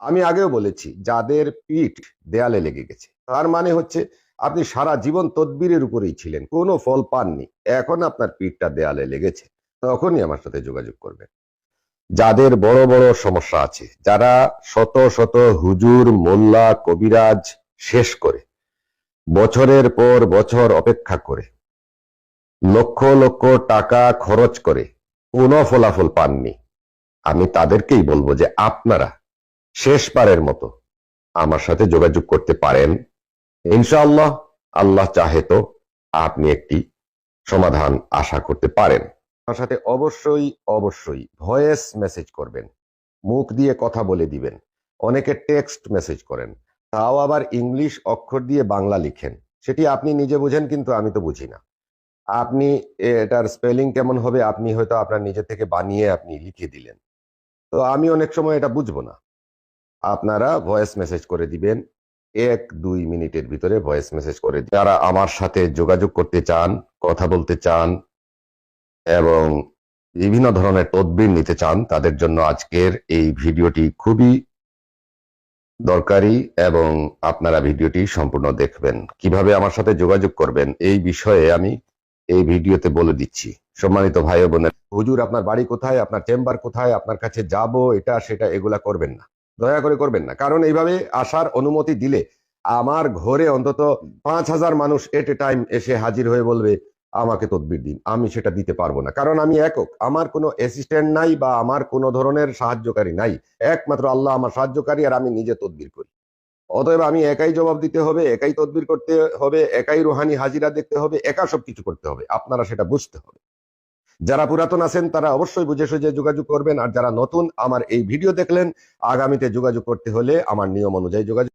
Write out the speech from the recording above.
আমি আগেও বলেছি, যাদের পিঠ দেয়ালে লেগে গেছে। তার মানে হচ্ছে, আপনি সারা জীবন তদবিরের উপরেই ছিলেন, কোনো ফল পাননি। এখন আপনার পিঠটা দেয়ালে লেগেছে, তখনই আমার সাথে যোগাযোগ করবেন। যাদের বড় বড় সমস্যা আছে, যারা শত শত হুজুর, মোল্লা, কবিরাজ শেষ করে, বছরের পর বছর অপেক্ষা করে, লক্ষ লক্ষ টাকা খরচ করে, কোনো ফলাফল পাননি, আমি তাদেরকেই বলব যে আপনারা শেষবারের মতো আমার সাথে যোগাযোগ করতে পারেন। ইনশাআল্লাহ আল্লাহ চাহে তো আপনি একটি সমাধান আশা করতে পারেন। আমার সাথে অবশ্যই অবশ্যই ভয়েস মেসেজ করবেন, মুখ দিয়ে কথা বলে দিবেন, অনেকে টেক্সট মেসেজ করেন, তাও আবার ইংলিশ অক্ষর দিয়ে বাংলা লিখেন। সেটি আপনি নিজে বুঝেন কিন্তু আমি তো বুঝি না। আপনি এটার স্পেলিং কেমন হবে, আপনি হয়তো আপনার নিজে থেকে বানিয়ে আপনি লিখে দিলেন। তো আমি অনেক সময় এটা বুঝব না। আপনারা ভয়েস মেসেজ করে দিবেন। এক, দুই মিনিটের ভিতরে ভয়েস মেসেজ করে। যারা আমার সাথে যোগাযোগ করতে চান, কথা বলতে চান এবং বিভিন্ন ধরনের তদবির নিতে চান, তাদের জন্য আজকের এই ভিডিওটি খুবই দরকারি এবং আপনারা ভিডিওটি সম্পূর্ণ দেখবেন। কীভাবে আমার সাথে যোগাযোগ করবেন, এই বিষয়ে আমি এই ভিডিওতে বলে দিচ্ছি। সম্মানিত ভাই বোনের, হুজুর, আপনার বাড়ি কোথায়? আপনার চেম্বার কোথায়? আপনার কাছে যাব, এটা, সেটা, এগুলা করবেন না। দয়া করে করবেন না। কারণ এইভাবে আসার অনুমতি দিলে আমার ঘরে অন্তত পাঁচ হাজার মানুষ এট এ টাইম এসে হাজির হয়ে বলবে, আমাকে তদবির দিন। আমি সেটা দিতে পারব না। কারণ আমি একক। আমার কোনো অ্যাসিস্ট্যান্ট নাই বা আমার কোনো ধরনের সাহায্যকারী নাই। একমাত্র আল্লাহ আমার সাহায্যকারী আর আমি নিজে তদবির করি। অতএব আমি একাই জবাব দিতে হবে, একাই তদবির করতে হবে, একাই রুহানি হাজিরা দেখতে হবে, একা সবকিছু করতে হবে। আপনারা সেটা বুঝতে হবে। যারা পুরাতন আছেন, তারা অবশ্যই বুঝে সুঝে যোগাযোগ করবেন। আর যারা নতুন, আমার এই ভিডিও দেখলেন, আগামীতে যোগাযোগ করতে হলে আমার নিয়ম অনুযায়ী যোগাযোগ